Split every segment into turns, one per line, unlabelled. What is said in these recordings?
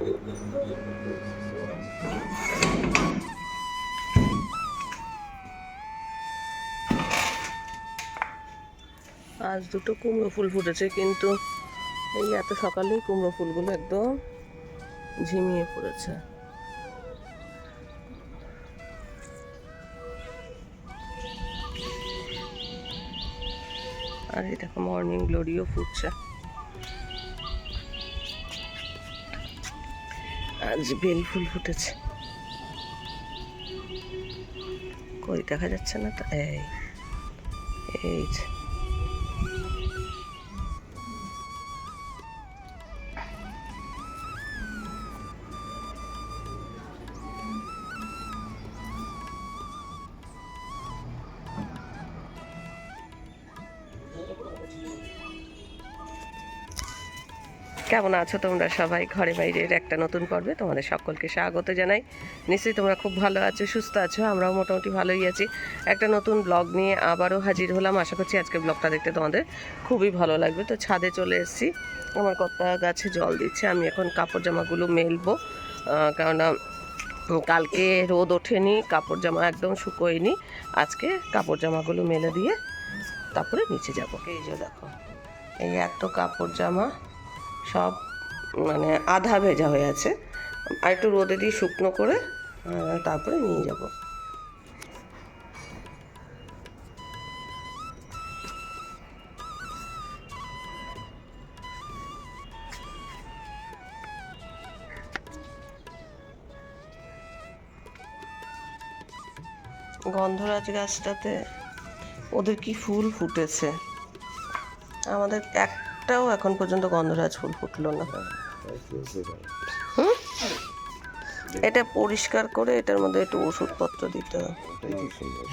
আজ দুটো কুমড়ো ফুল ফুটেছে, কিন্তু এই এত সকালেই কুমড়ো ফুলগুলো একদম ঝিমিয়ে পড়েছে। আর এই দেখো মর্নিং গ্লোরিও ফুটছে। আজ বেল ফুল ফুটেছে। কই দেখা যাচ্ছে না তো? এই এই যে। কেমন আছো তোমরা সবাই? ঘরে বাইরের একটা নতুন পর্বে তোমাদের সকলকে স্বাগত জানাই। নিশ্চয়ই তোমরা খুব ভালো আছো, সুস্থ আছো, আমরাও মোটামুটি ভালোই আছি। একটা নতুন ব্লগ নিয়ে আবারও হাজির হলাম। আশা করছি আজকে ব্লগটা দেখতে তোমাদের খুবই ভালো লাগবে। তো ছাদে চলে এসেছি। আমার কর্তা গাছে জল দিচ্ছে। আমি এখন কাপড় জামাগুলো মেলবো। কেননা কালকে রোদ ওঠেনি, কাপড় জামা একদম শুকোয়নি। আজকে কাপড় জামাগুলো মেলে দিয়ে তারপরে নিচে যাব। এই যে দেখো, এই এত কাপড় জামা। সব মানে আধা ভেজা হয়ে আছে। আর একটু রোদে দিয়ে শুকনো করে তারপরে নিয়ে যাব। গন্ধরাজ গাছটাতে ওদের কি ফুল ফুটেছে? আমাদের একটাও এখন পর্যন্ত গন্ধরাজ ফুল ফুটলো না। এটা পরিষ্কার করে এটার মধ্যে একটু ওষুধপত্র দিতে হবে।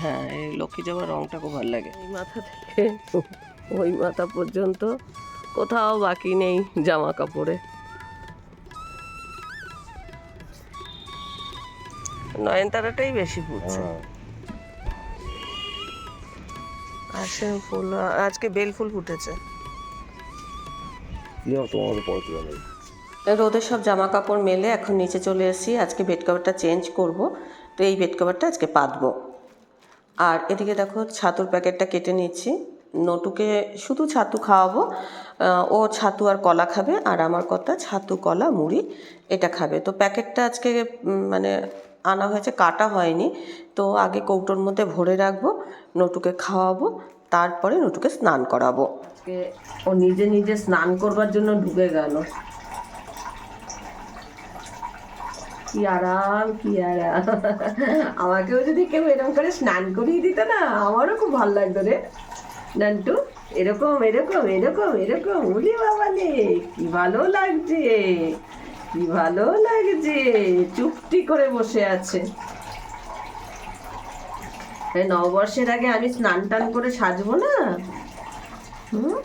হ্যাঁ এই লক্ষ্মী জামার রংটা খুব ভালো লাগে। এই মাথা থেকে ওই মাথা পর্যন্ত কোথাও বাকি নেই জামা কাপড়ে। নয়নতারাটাই বেশি ফুটছে। আসে ফুল আজকে বেল ফুল ফুটেছে।
নেই
রোদের সব জামা কাপড় মেলে এখন নিচে চলে এসেছি, আজকে বেড কভারটা চেঞ্জ করব। তো এই বেড কভারটা আজকে পাতবো। আর এদিকে দেখো ছাতুর প্যাকেটটা কেটে নিচ্ছি। নটুকে শুধু ছাতু খাওয়াবো ও ছাতু আর কলা খাবে, আর আমার কথা ছাতু, কলা, মুড়ি, এটা খাবে। তো প্যাকেটটা আজকে মানে আনা হয়েছে, কাটা হয়নি। তো আগে কৌটোর মধ্যে ভরে রাখব, নটুকে খাওয়াবো তারপরে নটুকে স্নান করাবো। ও নিজে নিজে স্নান করবার জন্য ঢুকে গেল। কি আরাম কি আরাম। আমাকেও যদি কেউ এরকম করে স্নান করিয়ে দিত না, আমারও খুব ভালো লাগতো রে। নান্টু, এরকম এরকম এরকম এরকম। উলি বাবা রে কি ভালো লাগছে, কি ভালো লাগছে। চুপটি করে বসে আছে। নববর্ষের আগে আমি স্নান টান করে সাজবো না? হুম?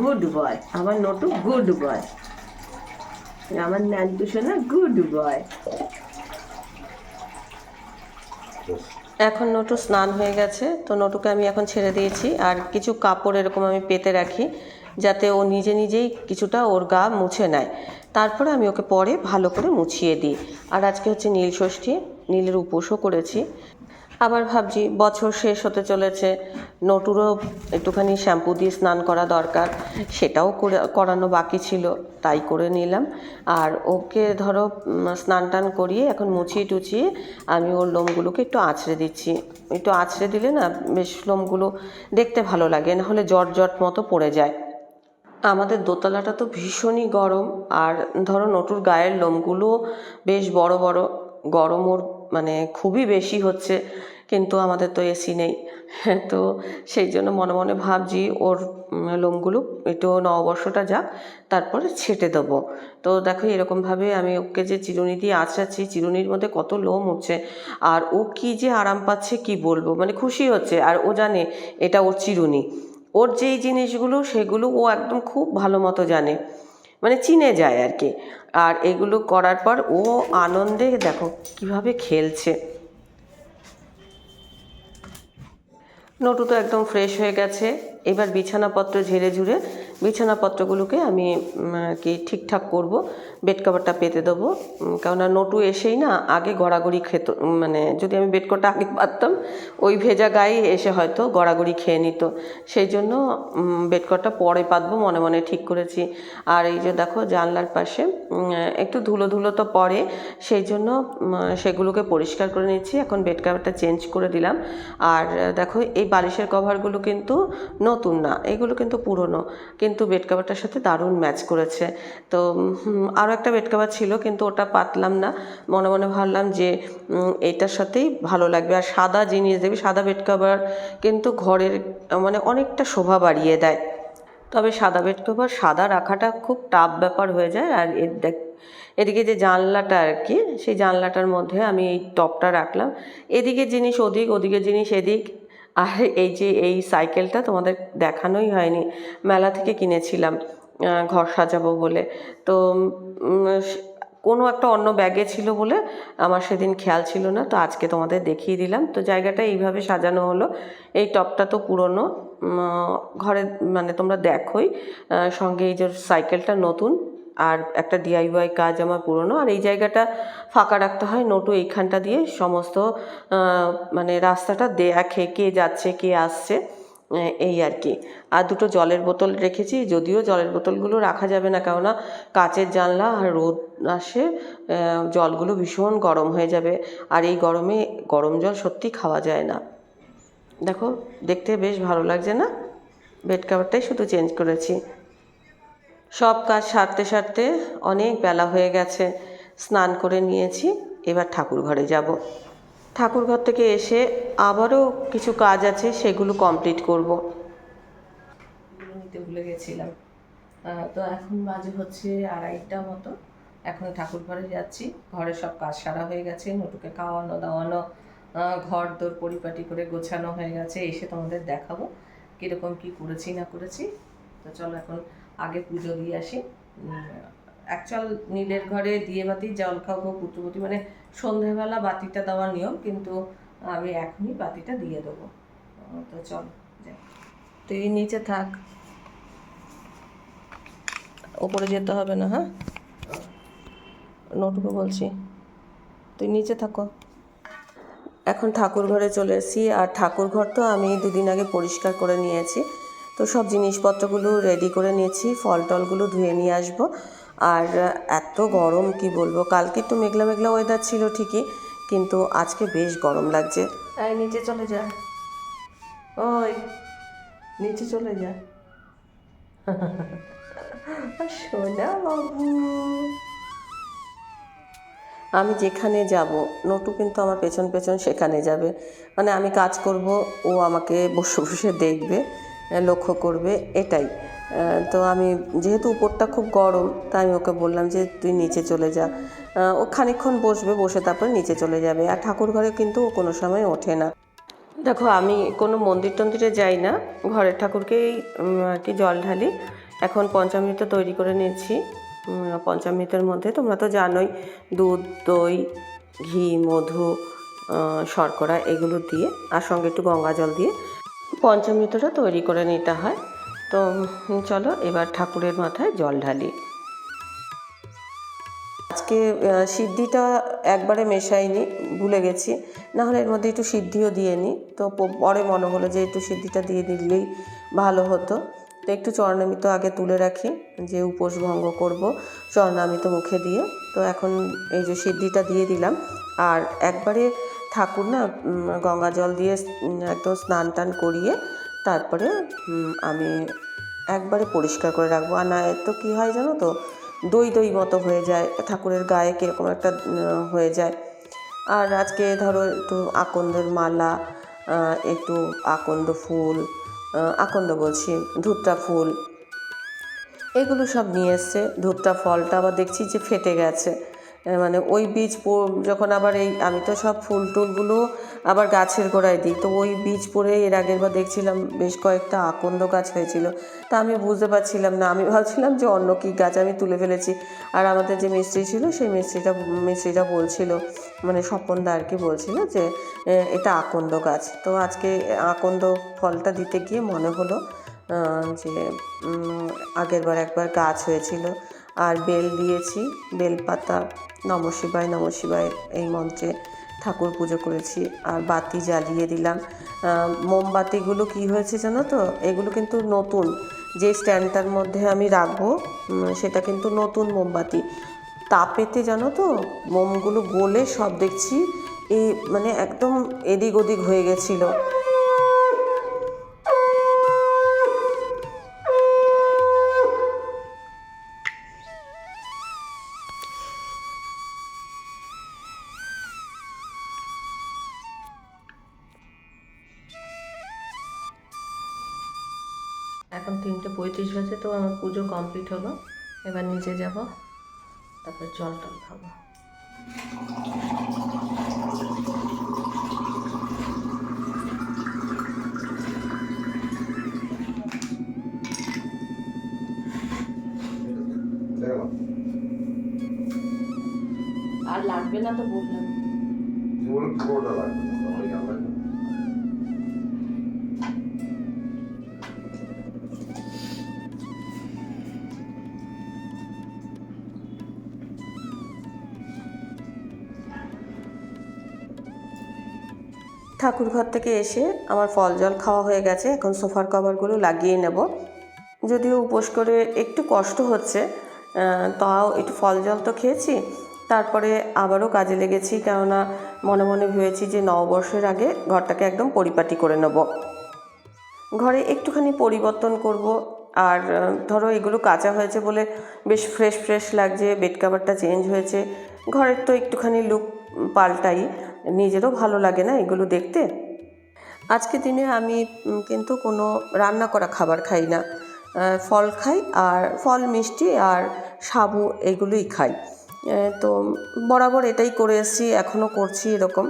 গুড বয় আমার নটু গুড বয় আমার নান্টু সোনা গুড বয় এখন নটু স্নান হয়ে গেছে, তো নটুকে আমি এখন ছেড়ে দিয়েছি। আর কিছু কাপড় এরকম আমি পেতে রাখি, যাতে ও নিজে নিজেই কিছুটা ওর গা মুছে নেয়। তারপরে আমি ওকে পরে ভালো করে মুছিয়ে দিই। আর আজকে হচ্ছে নীল ষষ্ঠী, নীলের উপোসও করেছি। আবার ভাবছি বছর শেষ হতে চলেছে, নটুরও একটুখানি শ্যাম্পু দিয়ে স্নান করা দরকার, সেটাও করে, করানো বাকি ছিল, তাই করে নিলাম। আর ওকে ধরো স্নান টান করিয়ে এখন মুছিয়ে টুচিয়ে আমি ওর লোমগুলোকে একটু আঁচড়ে দিচ্ছি। একটু আঁচড়ে দিলে না বেশ লোমগুলো দেখতে ভালো লাগে নাহলে জট জট মতো পড়ে যায়। আমাদের দোতলাটা তো ভীষণই গরম। আর ধরো নটুর গায়ের লোমগুলো বেশ বড় বড়, গরম ওর মানে খুবই বেশি হচ্ছে, কিন্তু আমাদের তো এসি নেই। তো সেই জন্য মনে মনে ভাবছি ওর লোমগুলো একটু নববর্ষটা যাক, তারপরে ছেটে দেবো। তো দেখো এরকমভাবে আমি ওকে যে চিরুনি দিয়ে আঁচড়াচ্ছি চিরুনির মধ্যে কত লোম উঠছে। আর ও কি যে আরাম পাচ্ছে কি বলব? মানে খুশি হচ্ছে। আর ও জানে এটা ওর চিরুনি। ওর যেই জিনিসগুলো, সেগুলো ও একদম খুব ভালো মতো জানে। মানে চিনে যায় আর কি আর এগুলো করার পর ও আনন্দে দেখো কীভাবে খেলছে। নটু তো একদম ফ্রেশ হয়ে গেছে। এবার বিছানাপত্র ঝেড়ে ঝুড়ে বিছানাপত্রগুলোকে আমি কি ঠিকঠাক করব বেড কভারটা পেতে দেবো। কেননা নটু এসেই না আগে গড়াগড়ি খেত মানে যদি আমি বেড কভারটা আগে পারতাম, ওই ভেজা গায়ে এসে হয়তো গড়াগড়ি খেয়ে নিত। সেই জন্য বেড কভারটা পরে পাতবো, মনে মনে ঠিক করেছি। আর এই যে দেখো জানলার পাশে একটু ধুলো ধুলো তো পড়ে, সেই জন্য সেগুলোকে পরিষ্কার করে নিচ্ছি এখন বেড কভারটা চেঞ্জ করে দিলাম। আর দেখো এই বালিশের কভারগুলো কিন্তু নতুন না, এগুলো কিন্তু পুরনো। কিন্তু বেড কাভারটার সাথে দারুণ ম্যাচ করেছে। তো আরও একটা বেড কভার ছিল, কিন্তু ওটা পাতলাম না। মনে মনে ভাবলাম যে এটার সাথেই ভালো লাগবে। আর সাদা জিনিস, দেখবি সাদা বেড কভার কিন্তু ঘরের মানে অনেকটা শোভা বাড়িয়ে দেয়। তবে সাদা বেড কভার সাদা রাখাটা খুব টাফ ব্যাপার হয়ে যায়। আর এর দেখ, এদিকে যে জানলাটা আর কি, সেই জানলাটার মধ্যে আমি এই টপটা রাখলাম। এদিকে জিনিস ওদিক, ওদিকে জিনিস এদিক। আর এই যে এই সাইকেলটা তোমাদের দেখানোই হয়নি, মেলা থেকে কিনেছিলাম ঘর সাজাবো বলে। তো কোনো একটা অন্য ব্যাগে ছিল বলে আমার সেদিন খেয়াল ছিল না, তো আজকে তোমাদের দেখিয়ে দিলাম। তো জায়গাটা এইভাবে সাজানো হলো। এই টপটা তো পুরনো ঘরে মানে তোমরা দেখোই সঙ্গে এই যে সাইকেলটা নতুন। আর একটা ডিআইওয়াই কাজ আমার পুরনো, আর এই জায়গাটা ফাঁকা রাখতে হয় নোটু এইখানটা দিয়ে সমস্ত মানে রাস্তাটা দেখে কে যাচ্ছে, কে আসছে এই আর কি। আর দুটো জলের বোতল রেখেছি, যদিও জলের বোতলগুলো রাখা যাবে না, কেননা কাচের জানলা আর রোদ আসে জলগুলো ভীষণ গরম হয়ে যাবে, আর এই গরমে গরম জল সত্যি খাওয়া যায় না। দেখো, দেখতে বেশ ভালো লাগছে না? বেড কাভারটাই শুধু চেঞ্জ করেছি। সব কাজ সারতে সারতে অনেক বেলা হয়ে গেছে। স্নান করে নিয়েছি, এবার ঠাকুর ঘরে যাব। ঠাকুর ঘর থেকে এসে আবারও কিছু কাজ আছে, সেগুলো কমপ্লিট করব। ভুলে গেছিলাম। তো এখন বাজে হচ্ছে আড়াইটা মতো। এখন ঠাকুর ঘরে যাচ্ছি। ঘরে সব কাজ সারা হয়ে গেছে নটুকে খাওয়ানো, দাওয়ানো ঘর দোর পরিপাটি করে গোছানো হয়ে গেছে। এসে তোমাদের দেখাবো কীরকম কি করেছি না করেছি। তো চলো এখন আগে পুজো দিয়ে আসি। অ্যাকচুয়াল নীলের ঘরে দিয়ে বাতি, জল খাব পুতুপুতি মানে সন্ধেবেলা বাতিটা দেওয়ার নিয়ম, কিন্তু আমি এখনই বাতিটা দিয়ে দেবো। তো চল তুই নিচে থাক। ওপরে যেতে হবে না হ্যাঁ? নটুকে বলছি। তুই নিচে থাকো। এখন ঠাকুর ঘরে চলে এসেছি, আর ঠাকুর ঘর তো আমি দুদিন আগে পরিষ্কার করে নিয়েছি। তো সব জিনিসপত্রগুলো রেডি করে নিয়েছি ফল টলগুলো ধুয়ে নিয়ে আসব। আর এত গরম কি বলব? কালকে একটু মেঘলা মেঘলা ওয়েদার ছিল ঠিকই কিন্তু আজকে বেশ গরম লাগছে। নিচে চলে যা। ওই নিচে চলে যা। সোনা বাবু। আমি যেখানে যাব নটু কিন্তু আমার পেছন পেছন সেখানে যাবে। মানে আমি কাজ করব ও আমাকে বসে বসে দেখবে। লক্ষ্য করবে এটাই। তো আমি যেহেতু উপরটা খুব গরম, তাই আমি ওকে বললাম যে তুই নিচে চলে যা। ও খানিকক্ষণ বসবে, বসে তারপরে নিচে চলে যাবে। আর ঠাকুর ঘরে কিন্তু ও কোনো সময় ওঠে না। দেখো, আমি কোনো মন্দির টন্দিরে যাই না। ঘরের ঠাকুরকেই আর কি জল ঢালি। এখন পঞ্চামৃত তৈরি করে নিয়েছি। পঞ্চামৃতের মধ্যে তোমরা তো জানোই, দুধ, দই, ঘি, মধু শর্করা, এগুলো দিয়ে, আর সঙ্গে একটু গঙ্গা জল দিয়ে পঞ্চামৃতটা তৈরি করে নিতে হয়। তো চলো এবার ঠাকুরের মাথায় জল ঢালি। আজকে সিদ্ধিটা একবারে মেশাইনি, ভুলে গেছি। না হলে এর মধ্যে একটু সিদ্ধিও দিয়ে নিই তো পরে মনে হলো যে একটু সিদ্ধিটা দিয়ে দিলেই ভালো হতো। তো একটু চরণামিত আগে তুলে রাখি, যে উপোস ভঙ্গ করব চরণামিত মুখে দিয়ে। তো এখন এই যে সিদ্ধিটা দিয়ে দিলাম। আর একবারে ঠাকুর না গঙ্গা জল দিয়ে একদম স্নান টান করিয়ে তারপরে আমি একবারে পরিষ্কার করে রাখব। আর না তো কী হয় জানো তো, দই দই মতো হয়ে যায়, ঠাকুরের গায়ে কীরকম একটা হয়ে যায়। আর আজকে ধরো একটু আকন্দের মালা একটু আকন্দ ফুল আকন্দ বলছি ধুত্রা ফুল, এগুলো সব নিয়ে এসছে। ধূপটা, ফলটা আবার দেখছি যে ফেটে গেছে। মানে ওই বীজ যখন আবার এই আমি তো সব ফুল টুলগুলো আবার গাছের গোড়ায় দিই তো ওই বীজ পরে এর আগের বার দেখছিলাম বেশ কয়েকটা আকন্দ গাছ হয়েছিল। তা আমি বুঝতে পারছিলাম না আমি ভাবছিলাম যে অন্য কী গাছ আমি তুলে ফেলেছি। আর আমাদের যে মিস্ত্রি ছিল সেই মিস্ত্রিটা মিস্ত্রিটা বলছিল মানে স্বপনদা আর কি বলছিল যে এটা আকন্দ গাছ। তো আজকে আকন্দ ফলটা দিতে গিয়ে মনে হলো যে উম, আগেরবার একবার গাছ হয়েছিল। আর বেল দিয়েছি বেলপাতা নম শিবায় নম শিবায় এই মন্ত্রে ঠাকুর পুজো করেছি। আর বাতি জ্বালিয়ে দিলাম। মোমবাতিগুলো কি হয়েছে জানো তো? এগুলো কিন্তু নতুন। যে স্ট্যান্ডটার মধ্যে আমি রাখব সেটা কিন্তু নতুন মোমবাতি। তাপেতে জানো তো, মোমগুলো গলে সব দেখছি, এই মানে একদম এদিক ওদিক হয়ে গেছিল। পুজো কমপ্লিট হলো এবার নিচে যাব তারপর জল টল খাব। আর লাগবে না তো বললাম।
পুরোটা
ঠাকুর ঘর থেকে এসে আমার ফল জল খাওয়া হয়ে গেছে, এখন সোফার কভারগুলো লাগিয়ে নেব। যদিও উপোস করে একটু কষ্ট হচ্ছে তাও একটু ফল জল তো খেয়েছি, তারপরে আবারও কাজে লেগেছি, কেননা মনে মনে ভেবেছি যে নববর্ষের আগে ঘরটাকে একদম পরিপাটি করে নেব। ঘরে একটুখানি পরিবর্তন করব, আর ধরো এগুলো কাঁচা হয়েছে বলে বেশ ফ্রেশ ফ্রেশ লাগছে বেড কাভারটা চেঞ্জ হয়েছে, ঘরের তো একটুখানি লুক পাল্টাই নিজেরও ভালো লাগে না এগুলো দেখতে। আজকে দিনে আমি কিন্তু কোনো রান্না করা খাবার খাই না। ফল খাই আর ফল, মিষ্টি আর সাবু এগুলোই খাই। তো বরাবর এটাই করে এসেছি, এখনও করছি এরকম।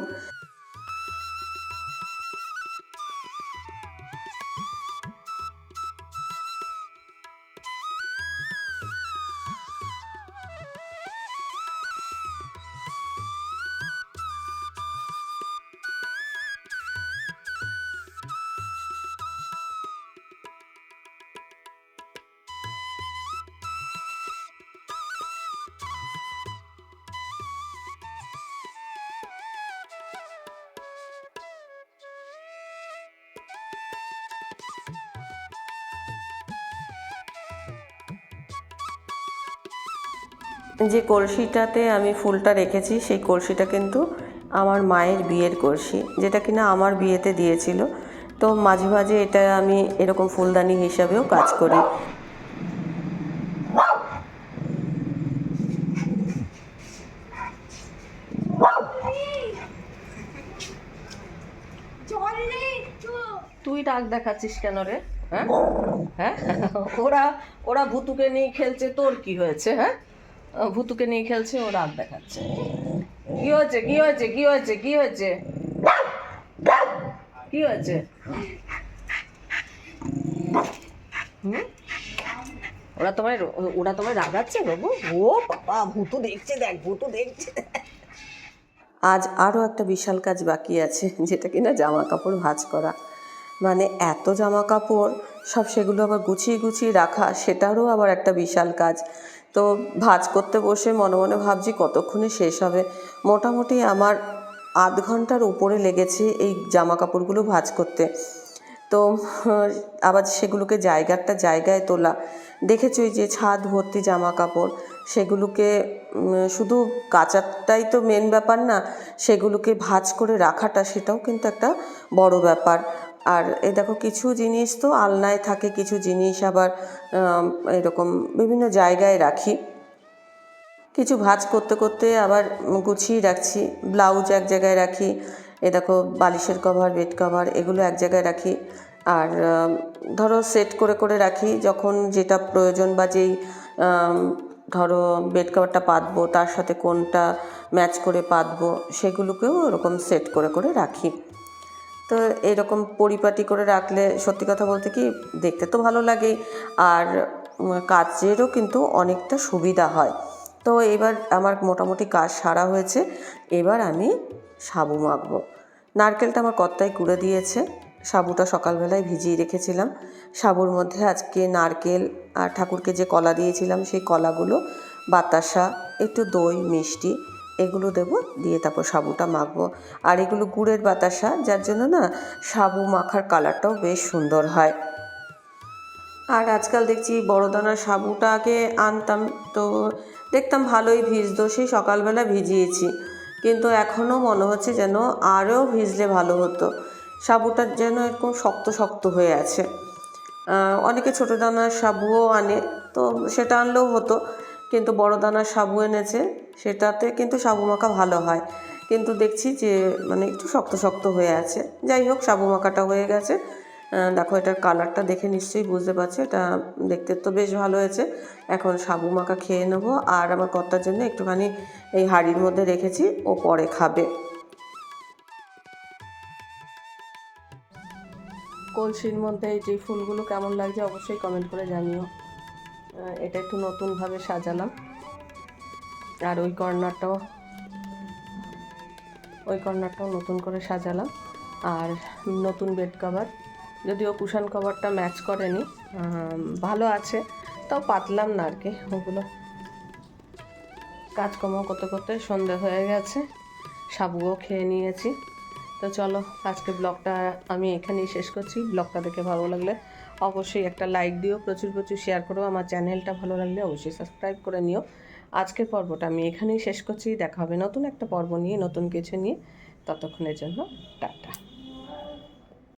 যে কলসিটাতে আমি ফুলটা রেখেছি, সেই কলসিটা কিন্তু আমার মায়ের বিয়ের কলসি, যেটা কিনা আমার বিয়েতে দিয়েছিল। তো মাঝে মাঝে এটা আমি এরকম ফুলদানি হিসাবেও কাজ করি। তুই ডাক দেখাচ্ছিস কেন রে? হ্যাঁ? হ্যাঁ? ওরা ওরা ভুতুকে নিয়ে খেলছে, তোর কি হয়েছে হ্যাঁ? ভুতুকে নিয়ে খেলছে, ও রাগ দেখাচ্ছে। কি হয়েছে? কি হয়েছে? কি হয়েছে? কি হয়েছে? কি হয়েছে? ওরা তোমায় ওরা তোমায় রাগাচ্ছে বাবু? ও বাবা, ভূতু দেখছে দেখ, ভূতু দেখছে আজ আরও একটা বিশাল কাজ বাকি আছে, যেটা কিনা জামা কাপড় ভাঁজ করা। মানে এত জামা কাপড় সব সেগুলো আবার গুছিয়ে গুছিয়ে রাখা, সেটারও আবার একটা বিশাল কাজ। তো ভাঁজ করতে বসে মনে মনে ভাবছি কতক্ষণে শেষ হবে। মোটামুটি আমার আধ ঘণ্টার উপরে লেগেছে এই জামা কাপড়গুলো ভাঁজ করতে। তো আবার সেগুলোকে জায়গাটা জায়গায় তোলা। দেখেছই যে ছাদ ভর্তি জামা কাপড় সেগুলোকে শুধু কাচাটাই তো মেন ব্যাপার না, সেগুলোকে ভাঁজ করে রাখাটা সেটাও কিন্তু একটা বড় ব্যাপার। আর এ দেখো কিছু জিনিস তো আলনায় থাকে, কিছু জিনিস আবার এরকম বিভিন্ন জায়গায় রাখি। কিছু ভাঁজ করতে করতে আবার গুছিয়ে রাখছি, ব্লাউজ এক জায়গায় রাখি, এ দেখো বালিশের কভার বেড কভার এগুলো এক জায়গায় রাখি। আর ধরো সেট করে করে রাখি, যখন যেটা প্রয়োজন বা যেই ধরো বেড কভারটা পাতবো, তার সাথে কোনটা ম্যাচ করে পাতবো, সেগুলোকেও ওরকম সেট করে করে রাখি। তো এরকম পরিপাটি করে রাখলে সত্যি কথা বলতে কি দেখতে তো ভালো লাগে। আর কাজেরও কিন্তু অনেকটা সুবিধা হয়। তো এবার আমার মোটামুটি কাজ সারা হয়েছে। এবার আমি সাবু মাখবো। নারকেলটা আমার কর্তায় কুড়ে দিয়েছে। সাবুটা সকালবেলায় ভিজিয়ে রেখেছিলাম। সাবুর মধ্যে আজকে নারকেল আর ঠাকুরকে যে কলা দিয়েছিলাম, সেই কলাগুলো, বাতাসা, একটু দই, মিষ্টি এগুলো দেবো, দিয়ে তারপর সাবুটা মাখবো। আর এগুলো গুড়ের বাতাসা, যার জন্য না সাবু মাখার কালারটাও বেশ সুন্দর হয়। আর আজকাল দেখছি বড় দানার সাবুটা আগে আনতাম, তো দেখতাম ভালোই ভিজতো, সেই সকালবেলা ভিজিয়েছি। কিন্তু এখনও মনে হচ্ছে যেন আরও ভিজলে ভালো হতো। সাবুটা যেন এরকম শক্ত শক্ত হয়ে আছে। অনেকে ছোটো দানার সাবুও আনে, তো সেটা আনলেও হতো। কিন্তু বড় দানার সাবু এনেছে, সেটাতে কিন্তু সাবু মাখা ভালো হয়। কিন্তু দেখছি যে মানে একটু শক্ত শক্ত হয়ে আছে। যাই হোক, সাবু মাখাটা হয়ে গেছে। দেখো এটার কালারটা দেখে নিশ্চয়ই বুঝতে পারছ, এটা দেখতে তো বেশ ভালো হয়েছে। এখন সাবু মাখা খেয়ে নেব, আর আমার কর্তার জন্য একটুখানি এই হাঁড়ির মধ্যে রেখেছি, ও পরে খাবে। কলসির মধ্যে এই যে ফুলগুলো কেমন লাগছে অবশ্যই কমেন্ট করে জানিও। এটা একটু নতুনভাবে সাজালাম। আর ওই কর্নারটাও ওই কর্নারটাও নতুন করে সাজালাম। আর নতুন বেড কভার যদিও কুশন কভারটা ম্যাচ করেনি ভালো আছে, তাও পাতলাম না আর কি ওগুলো। কাজকর্ম করতে করতে সন্ধে হয়ে গেছে, সাবুও খেয়ে নিয়েছি। তো চলো, আজকে ব্লগটা আমি এখানেই শেষ করছি। ব্লগটা দেখে ভালো লাগলে অবশ্যই একটা লাইক দিও, প্রচুর প্রচুর শেয়ার করো। আমার চ্যানেলটা ভালো লাগলে অবশ্যই সাবস্ক্রাইব করে নিও। আজকের পর্বটা আমি এখানেই শেষ করছি। দেখা হবে নতুন একটা পর্ব নিয়ে, নতুন কিছু নিয়ে। ততক্ষণের জন্য টাটা।